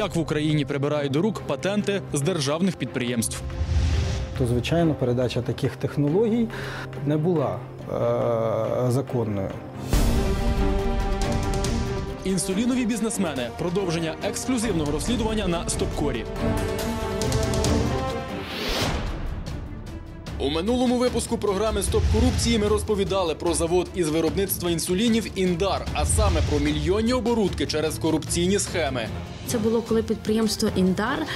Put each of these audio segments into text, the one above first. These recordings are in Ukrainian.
Як в Україні прибирають до рук патенти з державних підприємств. То, звичайно, передача таких технологій не була е- законною. Інсулінові бізнесмени. Продовження ексклюзивного розслідування на Стопкорі. У минулому випуску програми Стоп корупції ми розповідали про завод із виробництва інсулінів Індар, а саме про мільйонні оборудки через корупційні схеми. Це було коли підприємство Індар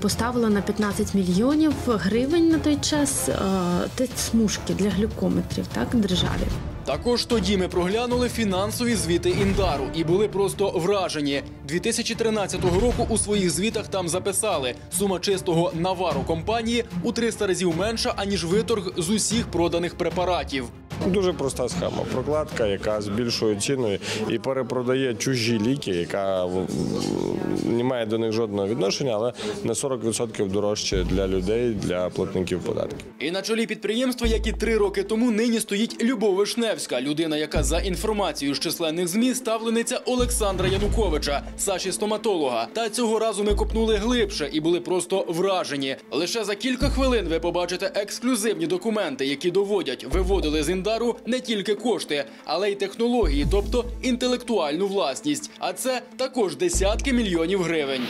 поставило на 15 мільйонів гривень на той час е, смужки для глюкометрів, так державі. Також тоді ми проглянули фінансові звіти Індару і були просто вражені. 2013 року у своїх звітах там записали сума чистого навару компанії у 300 разів менша аніж виторг з усіх проданих препаратів. Дуже проста схема. Прокладка, яка з більшою ціною і перепродає чужі ліки, яка не має до них жодного відношення, але на 40% дорожче для людей, для платників податків. І на чолі підприємства, як і три роки тому, нині стоїть Любов Вишневська, людина, яка за інформацією з численних змі ставлениця Олександра Януковича, Саші стоматолога. Та цього разу ми копнули глибше і були просто вражені. Лише за кілька хвилин ви побачите ексклюзивні документи, які доводять, виводили з індару не тільки кошти, але й технології, тобто інтелектуальну власність. А це також десятки мільйонів гривень.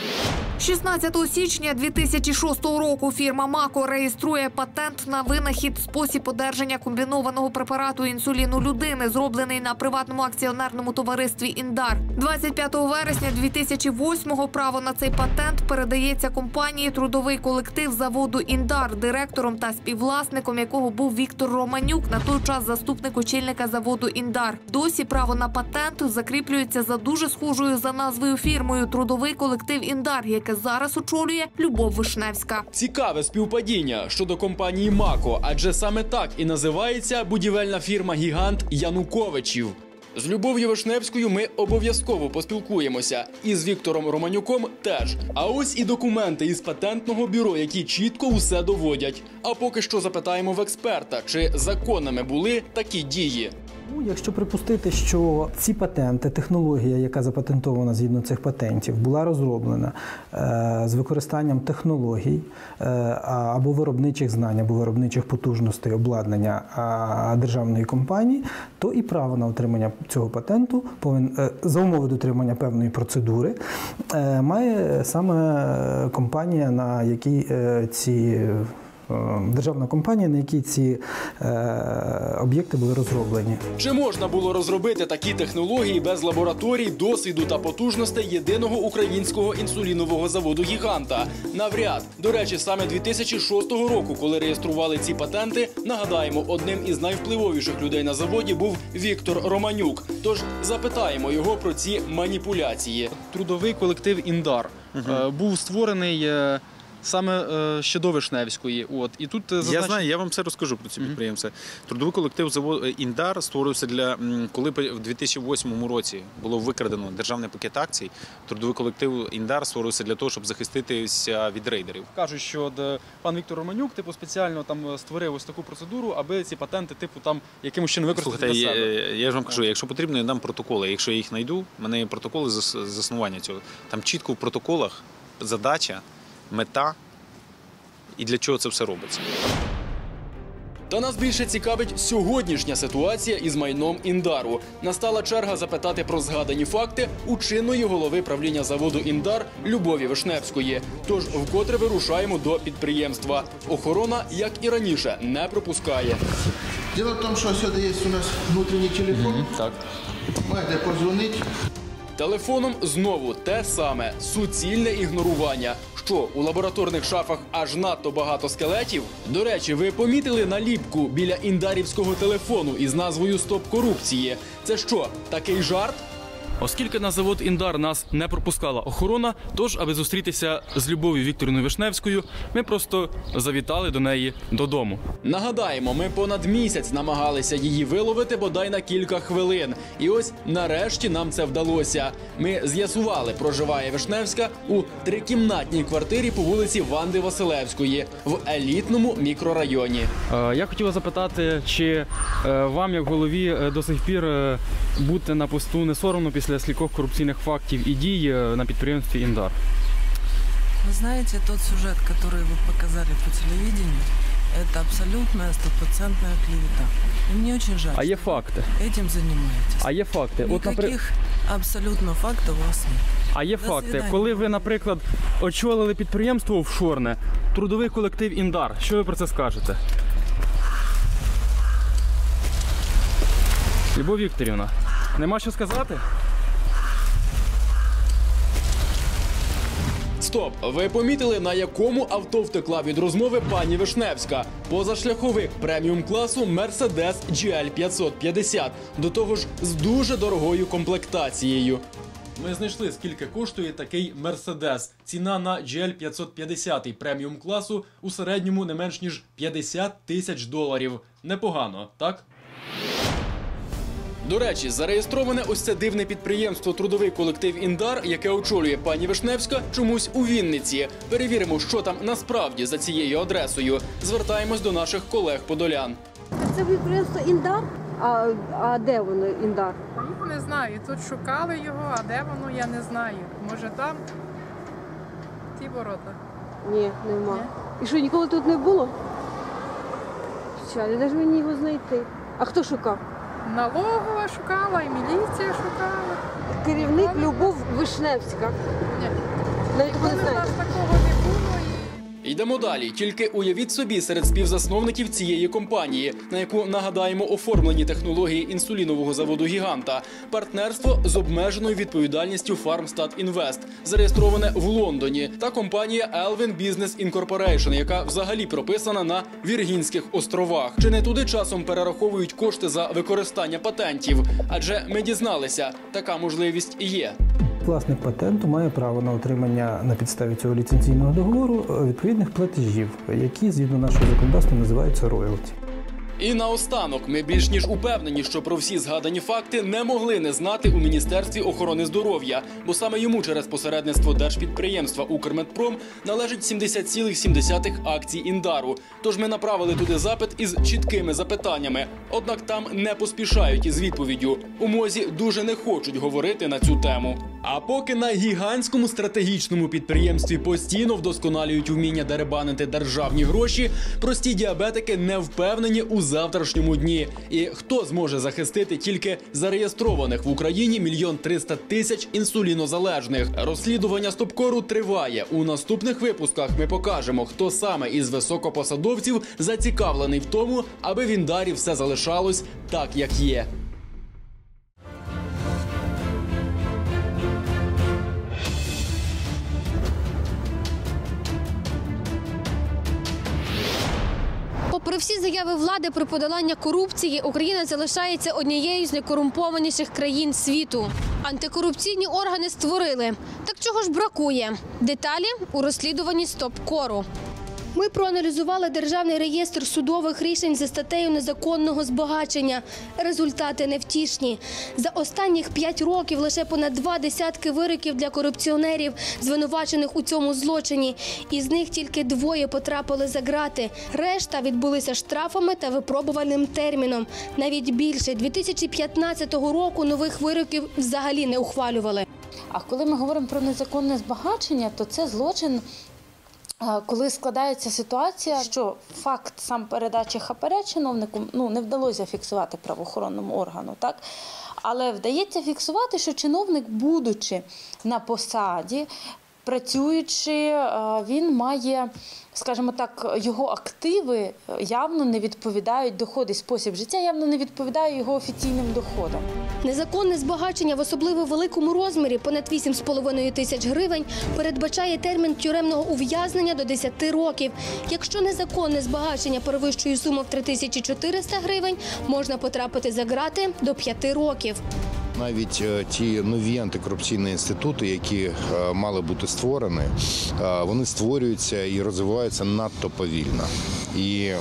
16 січня 2006 року фірма Мако реєструє патент на винахід спосіб одержання комбінованого препарату інсуліну людини, зроблений на приватному акціонерному товаристві Індар. 25 вересня 2008-го право на цей патент передається компанії трудовий колектив заводу Індар, директором та співвласником якого був Віктор Романюк, на той час заступник очільника заводу Індар. Досі право на патент закріплюється за дуже схожою за назвою фірмою Трудовий колектив Індар, яке зараз очолює Любов Вишневська. Цікаве співпадіння щодо компанії Мако, адже саме так і називається будівельна фірма Гігант Януковичів. З Любов'ю Вишневською ми обов'язково поспілкуємося. І з Віктором Романюком теж. А ось і документи із патентного бюро, які чітко усе доводять. А поки що запитаємо в експерта, чи законними були такі дії. Ну, якщо припустити, що ці патенти, технологія, яка запатентована згідно цих патентів, була розроблена е, з використанням технологій е, або виробничих знань, або виробничих потужностей обладнання державної компанії, то і право на отримання цього патенту повин, е, за умови дотримання певної процедури має саме компанія, на якій ці державна компанія, на якій ці е, об'єкти були розроблені. Чи можна було розробити такі технології без лабораторій, досвіду та потужностей єдиного українського інсулінового заводу Гіганта? Навряд. До речі, саме 2006 року, коли реєстрували ці патенти, нагадаємо, одним із найвпливовіших людей на заводі був Віктор Романюк. Тож запитаємо його про ці маніпуляції. Трудовий колектив Індар е, був створений. Е, Саме е, ще до Вишневської, от і тут е, Я знаю, я вам все розкажу про ці підприємства. Трудовий колектив завод Індар створився для коли в 2008 році було викрадено державний пакет акцій. Трудовий колектив Індар створився для того, щоб захиститися від рейдерів. кажуть, що е, пан Віктор Романюк типу спеціально там е, створив ось таку процедуру, аби ці патенти, типу, там якимось чином використати Слухайте, для я, себе. я ж вам кажу, якщо потрібно, я дам протоколи. Якщо я їх знайду, в мене є протоколи зас- заснування цього. Там чітко в протоколах задача, мета і для чого це все робиться. Та нас більше цікавить сьогоднішня ситуація із майном Індару. Настала черга запитати про згадані факти у чинної голови правління заводу Індар Любові Вишневської. Тож вкотре вирушаємо до підприємства. Охорона, як і раніше, не пропускає. Дело в том, что сюда есть у нас внутренний телефон. Так. Можете позвонить. Телефоном знову те саме суцільне ігнорування. Що у лабораторних шафах аж надто багато скелетів? До речі, ви помітили наліпку біля індарівського телефону із назвою Стоп корупції. Це що, такий жарт? Оскільки на завод Індар нас не пропускала охорона, тож, аби зустрітися з Любов'ю Вікторівною Вишневською, ми просто завітали до неї додому. Нагадаємо, ми понад місяць намагалися її виловити бодай на кілька хвилин. І ось нарешті нам це вдалося. Ми з'ясували, проживає Вишневська у трикімнатній квартирі по вулиці Ванди Василевської в елітному мікрорайоні. Я хотіла запитати, чи е, вам, як голові, е, до сих пір е, бути на посту не соромно після після скількох корупційних фактів і дій е, на підприємстві Індар? Вы знаете, тот сюжет, который вы показали по телевидению, это абсолютная стопроцентная клевета. И мне очень жаль, А є что факти. вы этим занимаетесь. А є факти. От, напри- Никаких абсолютно фактов у вас нет. А є До факти, свидання. коли ви, наприклад, очолили підприємство офшорне, трудовий колектив Індар. Що ви про це скажете? Любов Вікторівна, нема що сказати? Стоп! Ви помітили, на якому авто втекла від розмови пані Вишневська? Позашляховик преміум класу Mercedes GL 550. До того ж, з дуже дорогою комплектацією. Ми знайшли, скільки коштує такий Mercedes. Ціна на GL 550 преміум класу у середньому не менш ніж 50 тисяч доларів. Непогано, так? До речі, зареєстроване ось це дивне підприємство Трудовий колектив Індар, яке очолює пані Вишневська, чомусь у Вінниці. Перевіримо, що там насправді за цією адресою. Звертаємось до наших колег-подолян. Це підприємство Індар? А, а де воно Індар? Не знаю, тут шукали його, а де воно, я не знаю. Може там ті ворота. Ні, нема. І що, ніколи тут не було? Що, де ж мені його знайти? А хто шукав? Налогова шукала, і міліція шукала. Керівник Любов Вишневська. Ні. Навіть не такого було. Йдемо далі. Тільки уявіть собі серед співзасновників цієї компанії, на яку нагадаємо оформлені технології інсулінового заводу гіганта, партнерство з обмеженою відповідальністю Farmstat Invest, зареєстроване в Лондоні, та компанія Elvin Business Incorporation, яка взагалі прописана на Віргінських островах. Чи не туди часом перераховують кошти за використання патентів? Адже ми дізналися, така можливість є. Власник патенту має право на отримання на підставі цього ліцензійного договору е, відповідних платежів, які згідно нашого законодавства називаються роялті. І наостанок ми більш ніж упевнені, що про всі згадані факти не могли не знати у міністерстві охорони здоров'я, бо саме йому через посередництво держпідприємства Укрмедпром належить 70,7 акцій індару. Тож ми направили туди запит із чіткими запитаннями. Однак там не поспішають із відповіддю. У мозі дуже не хочуть говорити на цю тему. А поки на гігантському стратегічному підприємстві постійно вдосконалюють вміння деребанити державні гроші, прості діабетики не впевнені у завтрашньому дні. І хто зможе захистити тільки зареєстрованих в Україні мільйон триста тисяч інсулінозалежних? Розслідування стопкору триває. У наступних випусках ми покажемо, хто саме із високопосадовців зацікавлений в тому, аби в Індарі все залишалось так, як є. Попри всі заяви влади про подолання корупції, Україна залишається однією з найкорумпованіших країн світу. Антикорупційні органи створили. Так чого ж бракує? Деталі у розслідуванні стоп-кору. Ми проаналізували державний реєстр судових рішень за статтею незаконного збагачення. Результати невтішні. За останніх п'ять років лише понад два десятки вироків для корупціонерів, звинувачених у цьому злочині. Із них тільки двоє потрапили за ґрати. Решта відбулися штрафами та випробувальним терміном. Навіть більше 2015 року нових вироків взагалі не ухвалювали. А коли ми говоримо про незаконне збагачення, то це злочин. Коли складається ситуація, що факт сам передачі хапаря чиновнику ну не вдалося фіксувати правоохоронному органу, так? Але вдається фіксувати, що чиновник, будучи на посаді, працюючи, він має, скажімо так, його активи явно не відповідають доходи, спосіб життя явно не відповідає його офіційним доходам. Незаконне збагачення в особливо великому розмірі, понад 8,5 тисяч гривень, передбачає термін тюремного ув'язнення до 10 років. Якщо незаконне збагачення перевищує суму в 3400 гривень, можна потрапити за ґрати до 5 років. Навіть е, ті нові антикорупційні інститути, які е, мали бути створені, е, вони створюються і розвиваються надто повільно. І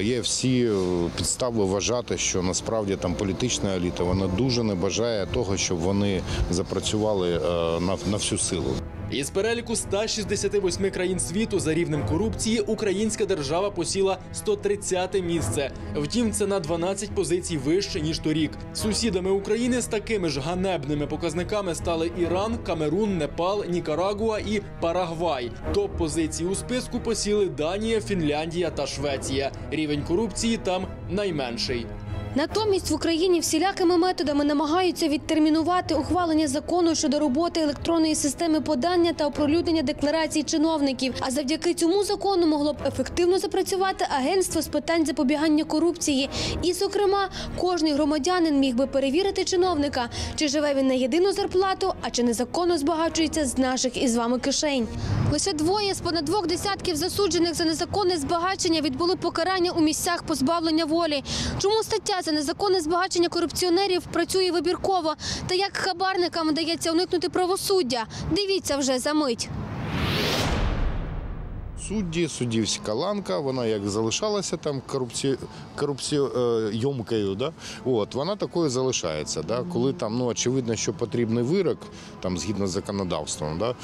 є всі підстави вважати, що насправді там політична еліта вона дуже не бажає того, щоб вони запрацювали на всю силу. Із переліку 168 країн світу за рівнем корупції українська держава посіла 130 місце. Втім, це на 12 позицій вище ніж торік. Сусідами України з такими ж ганебними показниками стали Іран, Камерун, Непал, Нікарагуа і Парагвай. Топ позиції у списку посіли Данія, Фінляндія та Швеція. Рівень корупції там найменший. Натомість в Україні всілякими методами намагаються відтермінувати ухвалення закону щодо роботи електронної системи подання та оприлюднення декларацій чиновників. А завдяки цьому закону могло б ефективно запрацювати агентство з питань запобігання корупції. І, зокрема, кожний громадянин міг би перевірити чиновника, чи живе він на єдину зарплату, а чи незаконно збагачується з наших із вами кишень. Лише двоє з понад двох десятків засуджених за незаконне збагачення відбули покарання у місцях позбавлення волі. Чому стаття за незаконне збагачення корупціонерів працює вибірково? Та як хабарникам вдається уникнути правосуддя? Дивіться вже за мить. Судді, суддівська ланка, вона як залишалася там корупці... корупціємкою, да? От, вона такою залишається. Да? Коли там ну, очевидно, що потрібний вирок, там, згідно з законодавством, да?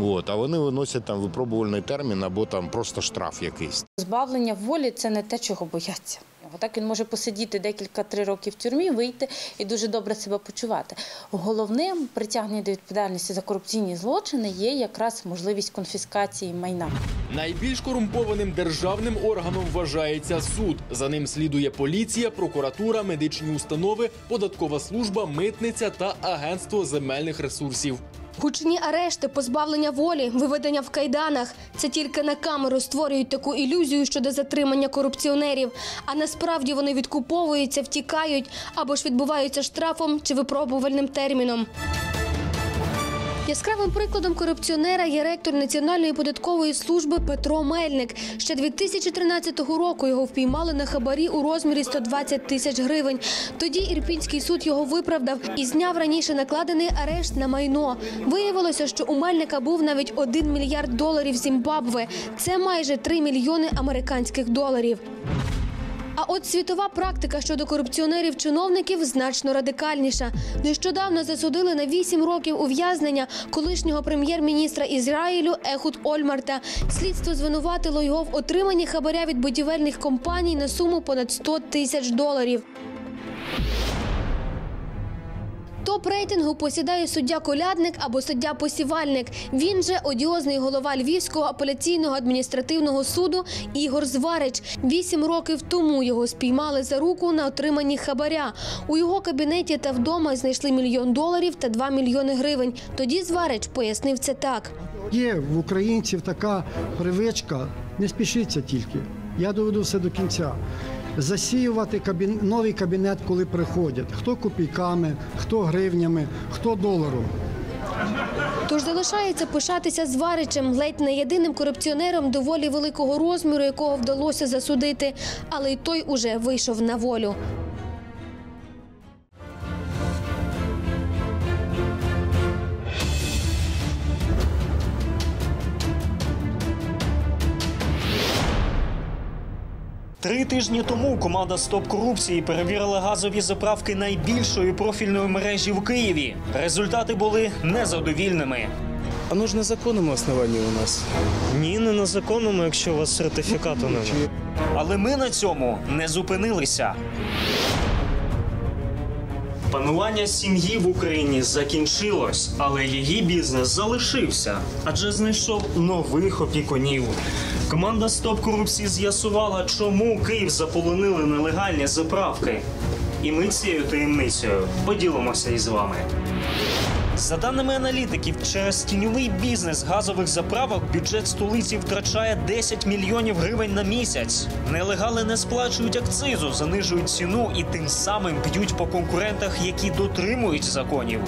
От, а вони виносять там випробувальний термін або там просто штраф якийсь. Позбавлення волі це не те, чого бояться. Так він може посидіти декілька три роки в тюрмі, вийти і дуже добре себе почувати. Головним притягнення до відповідальності за корупційні злочини є якраз можливість конфіскації майна. Найбільш корумпованим державним органом вважається суд. За ним слідує поліція, прокуратура, медичні установи, податкова служба, митниця та агентство земельних ресурсів. Гучні арешти, позбавлення волі, виведення в кайданах це тільки на камеру створюють таку ілюзію щодо затримання корупціонерів. А насправді вони відкуповуються, втікають або ж відбуваються штрафом чи випробувальним терміном. Яскравим прикладом корупціонера є ректор Національної податкової служби Петро Мельник. Ще 2013 року його впіймали на хабарі у розмірі 120 тисяч гривень. Тоді Ірпінський суд його виправдав і зняв раніше накладений арешт на майно. Виявилося, що у Мельника був навіть 1 мільярд доларів Зімбабве. Це майже 3 мільйони американських доларів. А от світова практика щодо корупціонерів-чиновників значно радикальніша. Нещодавно засудили на 8 років ув'язнення колишнього прем'єр-міністра Ізраїлю Ехуд Ольмарта. Слідство звинуватило його в отриманні хабаря від будівельних компаній на суму понад 100 тисяч доларів. Топ рейтингу посідає суддя колядник або суддя посівальник. Він же одіозний голова Львівського апеляційного адміністративного суду Ігор Зварич. Вісім років тому його спіймали за руку на отриманні хабаря. У його кабінеті та вдома знайшли мільйон доларів та 2 мільйони гривень. Тоді Зварич пояснив це так. Є в українців така привичка, не спішіться тільки. Я доведу все до кінця. Засіювати кабін... новий кабінет, коли приходять. Хто копійками, хто гривнями, хто доларом. Тож залишається пишатися Зваричем, ледь не єдиним корупціонером доволі великого розміру, якого вдалося засудити, але й той уже вийшов на волю. Три тижні тому команда Стоп корупції перевірила газові заправки найбільшої профільної мережі в Києві. Результати були незадовільними. А ну ж на законному основанні у нас. Ні, не на законному, якщо у вас сертифікату немає. Але ми на цьому не зупинилися. Панування сім'ї в Україні закінчилось, але її бізнес залишився, адже знайшов нових опікунів. Команда Стоп корупції з'ясувала, чому Київ заполонили нелегальні заправки. І ми цією таємницею поділимося із вами. За даними аналітиків, через тіньовий бізнес газових заправок бюджет столиці втрачає 10 мільйонів гривень на місяць. Нелегали не сплачують акцизу, занижують ціну і тим самим б'ють по конкурентах, які дотримують законів.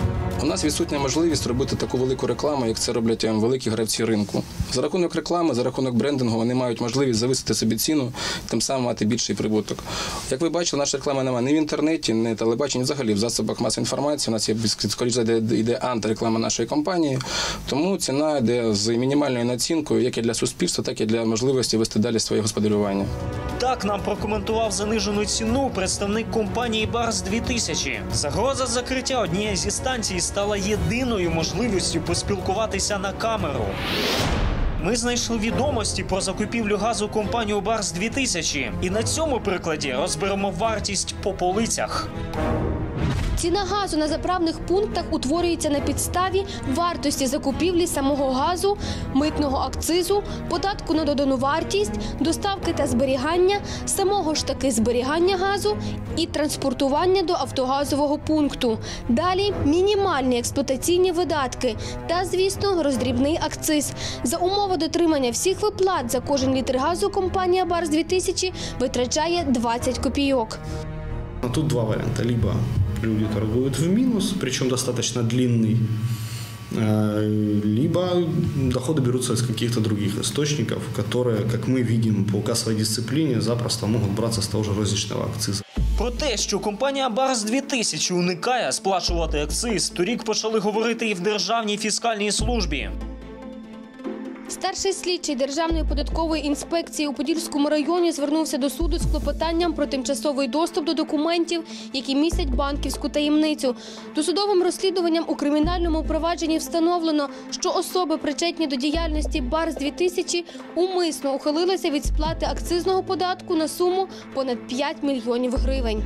У нас відсутня можливість робити таку велику рекламу, як це роблять ем, великі гравці ринку. За рахунок реклами, за рахунок брендингу, вони мають можливість зависити собі ціну, тим самим мати більший прибуток. Як ви бачили, наша реклама немає ні в інтернеті, ні телебаченні, взагалі в засобах масової інформації. У нас є скоріше йде антиреклама нашої компанії. Тому ціна йде з мінімальною націнкою, як і для суспільства, так і для можливості вести далі своє господарювання. Так нам прокоментував занижену ціну представник компанії Барс 2000 Загроза закриття однієї зі станцій стала єдиною можливістю поспілкуватися на камеру. Ми знайшли відомості про закупівлю газу компанію Барс 2000 і на цьому прикладі розберемо вартість по полицях. Ціна газу на заправних пунктах утворюється на підставі вартості закупівлі самого газу, митного акцизу, податку на додану вартість, доставки та зберігання, самого ж таки зберігання газу і транспортування до автогазового пункту. Далі мінімальні експлуатаційні видатки та, звісно, роздрібний акциз. За умови дотримання всіх виплат за кожен літр газу компанія Барс 2000 витрачає 20 копійок. Тут два варианта. Либо люди торгуют в минус, причем достаточно длинный, э, либо доходы берутся из каких-то других источников, которые, как мы видим по кассовой дисциплине, запросто могут браться с того же розничного акциза. Про те, що компанія Барс 2000 уникає сплачувати акциз, торік почали говорити і в Державній фіскальній службі. Старший слідчий Державної податкової інспекції у Подільському районі звернувся до суду з клопотанням про тимчасовий доступ до документів, які містять банківську таємницю. Досудовим розслідуванням у кримінальному провадженні встановлено, що особи, причетні до діяльності Барс 2000 умисно ухилилися від сплати акцизного податку на суму понад 5 мільйонів гривень.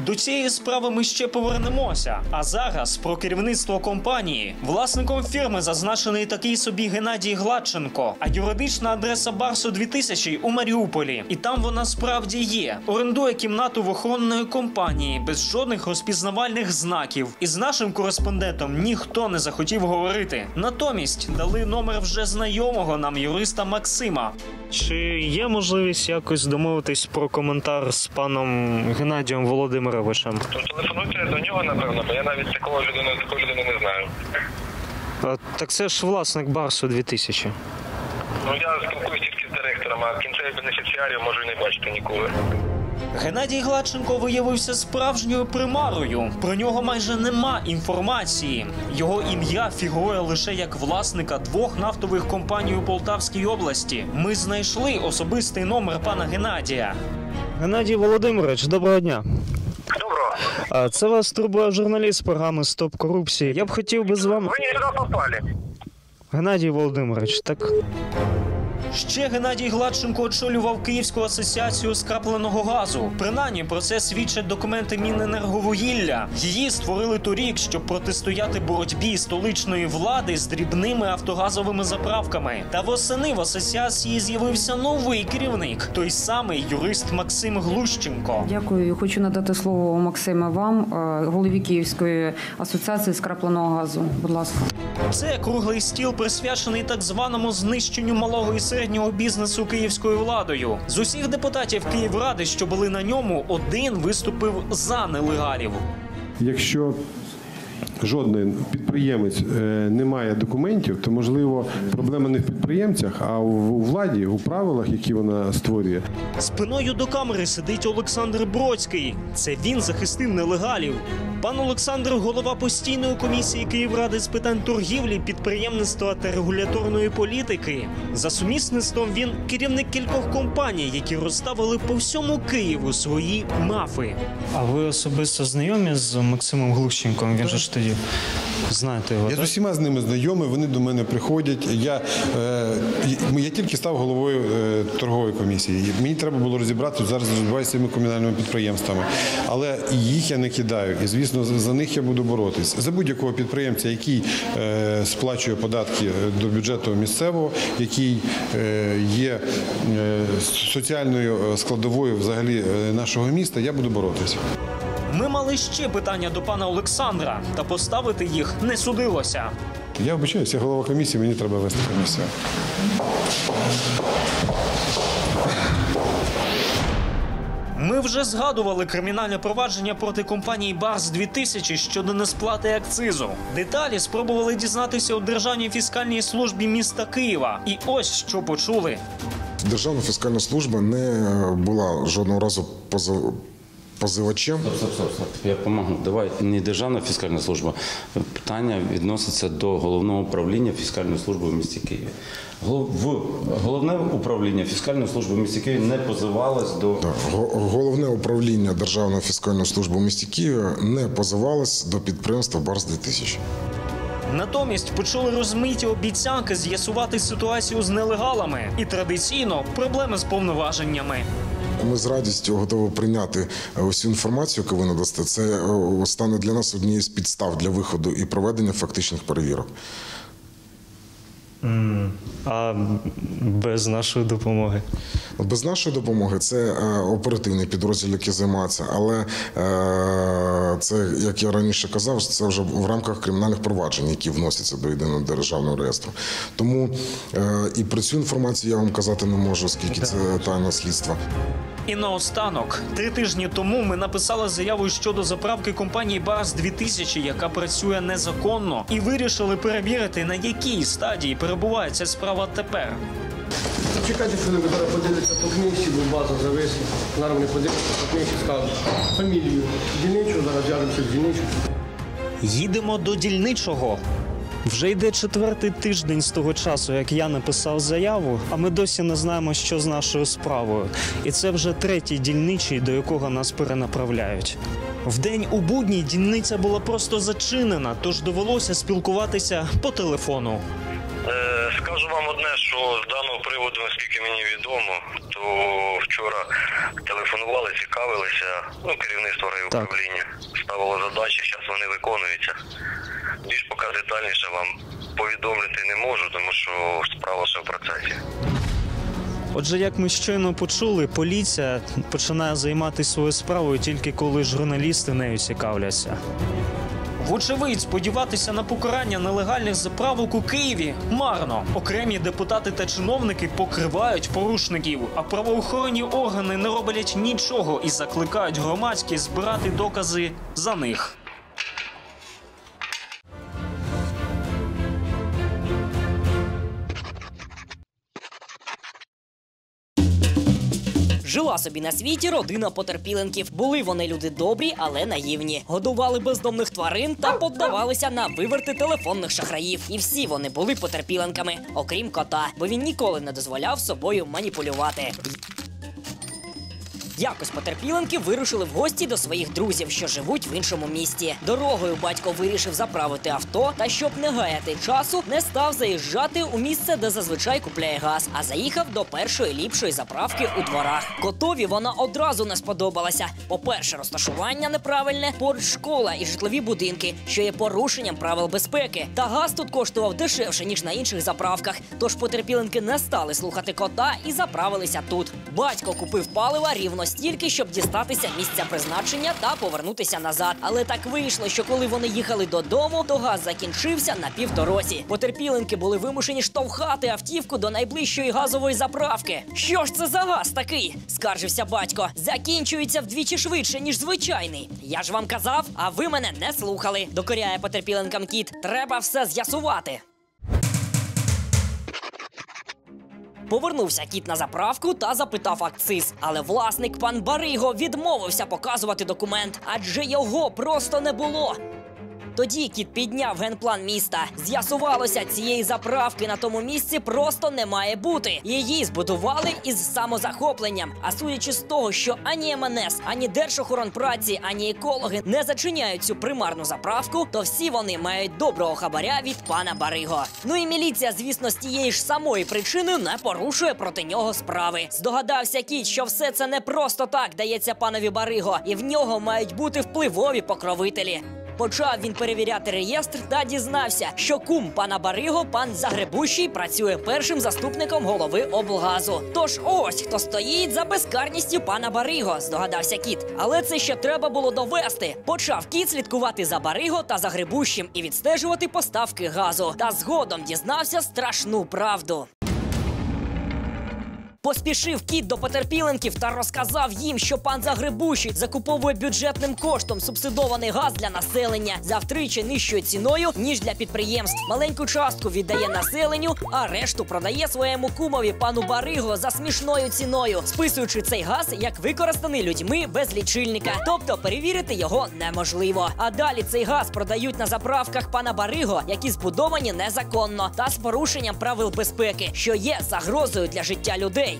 До цієї справи ми ще повернемося. А зараз про керівництво компанії. Власником фірми зазначений такий собі Геннадій Гладченко, а юридична адреса Барсу 2000 у Маріуполі. І там вона справді є. Орендує кімнату в охоронної компанії без жодних розпізнавальних знаків. І з нашим кореспондентом ніхто не захотів говорити. Натомість дали номер вже знайомого нам юриста Максима. Чи є можливість якось домовитись про коментар з паном Геннадієм Володимировичем? Телефонуйте до нього, напевно, бо я навіть такого людини, такої людини не знаю. Так це ж власник Барсу 2000. Ну я спілкуюсь тільки з директором, а кінцевих бенефіціарів можу і не бачити ніколи. Геннадій Гладченко виявився справжньою примарою. Про нього майже нема інформації. Його ім'я фігурує лише як власника двох нафтових компаній у Полтавській області. Ми знайшли особистий номер пана Геннадія. Геннадій Володимирович, доброго дня. Доброго. Це вас турбує журналіст програми Стоп корупції. Я б хотів би з вами. Ви не сюди попали. Геннадій Володимирович, так. Ще Геннадій Гладченко очолював Київську асоціацію скрапленого газу. Принаймні про це свідчать документи Міненерговугілля. Її створили торік, щоб протистояти боротьбі столичної влади з дрібними автогазовими заправками. Та восени в асоціації з'явився новий керівник, той самий юрист Максим Глущенко. Дякую. Хочу надати слово Максима вам, е, голові Київської асоціації скрапленого газу. Будь ласка. Це круглий стіл присвячений так званому знищенню малого і середнього бізнесу київською владою. З усіх депутатів Київради, що були на ньому, один виступив за нелегалів. Якщо жоден підприємець е, не має документів, то можливо проблема не в підприємцях, а у владі, у правилах, які вона створює. Спиною до камери сидить Олександр Бродський. Це він захистив нелегалів. Пан Олександр, голова постійної комісії Київради з питань торгівлі, підприємництва та регуляторної політики. За сумісництвом він керівник кількох компаній, які розставили по всьому Києву свої мафи. А ви особисто знайомі з Максимом Глущенком? Він же ж тоді знаєте його. Я з усіма з ними знайомий, вони до мене приходять. Я, е, я тільки став головою е, торгової комісії. Мені треба було розібратися, зараз з цими комунальними підприємствами. Але їх я не кидаю. І звісно, за них я буду боротись. За будь-якого підприємця, який е, сплачує податки до бюджету місцевого, який е, є е, соціальною е, складовою взагалі е, нашого міста, я буду боротися. Ми мали ще питання до пана Олександра, та поставити їх не судилося. Я вибачаюся, я голова комісії, мені треба вести комісію. Ми вже згадували кримінальне провадження проти компанії Барс 2000 щодо несплати акцизу. Деталі спробували дізнатися у Державній фіскальній службі міста Києва. І ось що почули. Державна фіскальна служба не була жодного разу поза- позивачем. Стоп, стоп, стоп, стоп. Я допомогу. Давай не Державна фіскальна служба. Питання відноситься до головного управління фіскальної служби в місті Києві. В головне управління фіскальної служби в місті Києві не позивалось до Го- Головне управління Державної фіскальної служби у місті Києві не позивалось до підприємства Барс 2000 Натомість почали розмиті обіцянки з'ясувати ситуацію з нелегалами і традиційно проблеми з повноваженнями. Ми з радістю готові прийняти е, усю інформацію, яку ви надасте. Це е, стане для нас однією з підстав для виходу і проведення фактичних перевірок. А без нашої допомоги. Без нашої допомоги це е, оперативний підрозділ, який займається, але це, як я раніше казав, це вже в рамках кримінальних проваджень, які вносяться до єдиного державного реєстру. Тому і про цю інформацію я вам казати не можу, оскільки це тайна слідства. І наостанок, три тижні тому ми написали заяву щодо заправки компанії Барс 2000, яка працює незаконно, і вирішили перевірити, на якій стадії перебуває ця справа тепер. Чекайте, що ви зараз подивитися по книжці, бо база зависла. Зараз вони подивляться по книжці, скажуть фамілію дільничу, зараз зв'яжемося з дільничою. Їдемо до дільничого. Вже йде четвертий тиждень з того часу, як я написав заяву, а ми досі не знаємо, що з нашою справою. І це вже третій дільничий, до якого нас перенаправляють. Вдень у будній дільниця була просто зачинена, тож довелося спілкуватися по телефону. Е, Скажу вам одне, що з даного приводу, наскільки мені відомо, то вчора телефонували, цікавилися. Ну, керівництво райуправління ставило задачі, зараз вони виконуються. Більш поки детальніше вам повідомити не можу, тому що справа ще в процесі. Отже, як ми щойно почули, поліція починає займатися своєю справою тільки коли журналісти нею цікавляться. Вочевидь, сподіватися на покарання нелегальних заправок у Києві марно. Окремі депутати та чиновники покривають порушників, а правоохоронні органи не роблять нічого і закликають громадськість збирати докази за них. Жила собі на світі родина потерпіленків. Були вони люди добрі, але наївні. Годували бездомних тварин та поддавалися на виверти телефонних шахраїв. І всі вони були потерпіленками, окрім кота, бо він ніколи не дозволяв собою маніпулювати. Якось потерпіленки вирушили в гості до своїх друзів, що живуть в іншому місті. Дорогою батько вирішив заправити авто, та щоб не гаяти часу, не став заїжджати у місце, де зазвичай купляє газ, а заїхав до першої ліпшої заправки у дворах. Котові вона одразу не сподобалася. По-перше, розташування неправильне, поруч школа і житлові будинки, що є порушенням правил безпеки. Та газ тут коштував дешевше ніж на інших заправках. Тож потерпіленки не стали слухати кота і заправилися тут. Батько купив палива рівно стільки, щоб дістатися місця призначення та повернутися назад. Але так вийшло, що коли вони їхали додому, то газ закінчився на півдорозі. Потерпіленки були вимушені штовхати автівку до найближчої газової заправки. Що ж це за газ такий? скаржився батько. Закінчується вдвічі швидше, ніж звичайний. Я ж вам казав, а ви мене не слухали. Докоряє потерпіленкам кіт. Треба все з'ясувати. Повернувся кіт на заправку та запитав акциз. Але власник пан Бариго відмовився показувати документ, адже його просто не було. Тоді кіт підняв генплан міста. З'ясувалося, цієї заправки на тому місці просто не має бути. Її збудували із самозахопленням. А судячи з того, що ані МНС, ані Держохоронпраці, ані екологи не зачиняють цю примарну заправку, то всі вони мають доброго хабаря від пана Бариго. Ну і міліція, звісно, з тієї ж самої причини не порушує проти нього справи. Здогадався кіт, що все це не просто так дається панові Бариго, і в нього мають бути впливові покровителі. Почав він перевіряти реєстр та дізнався, що кум пана Бариго, пан Загребущий, працює першим заступником голови облгазу. Тож ось хто стоїть за безкарністю пана Бариго, здогадався кіт. Але це ще треба було довести. Почав кіт слідкувати за Бариго та Загребущим і відстежувати поставки газу. Та згодом дізнався страшну правду. Поспішив кіт до потерпіленків та розказав їм, що пан Загребущий закуповує бюджетним коштом субсидований газ для населення за втричі нижчою ціною ніж для підприємств. Маленьку частку віддає населенню, а решту продає своєму кумові пану Бариго за смішною ціною, списуючи цей газ як використаний людьми без лічильника. Тобто перевірити його неможливо. А далі цей газ продають на заправках пана Бариго, які збудовані незаконно та з порушенням правил безпеки, що є загрозою для життя людей.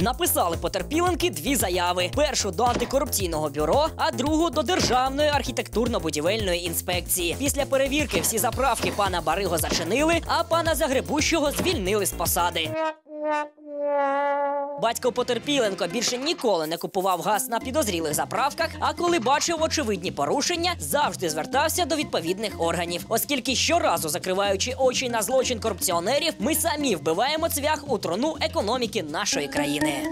Написали потерпіленки дві заяви: першу до антикорупційного бюро, а другу до Державної архітектурно-будівельної інспекції. Після перевірки всі заправки пана Бариго зачинили, а пана Загребущого звільнили з посади. Батько Потерпіленко більше ніколи не купував газ на підозрілих заправках. А коли бачив очевидні порушення, завжди звертався до відповідних органів, оскільки щоразу закриваючи очі на злочин корупціонерів, ми самі вбиваємо цвях у трону економіки нашої країни.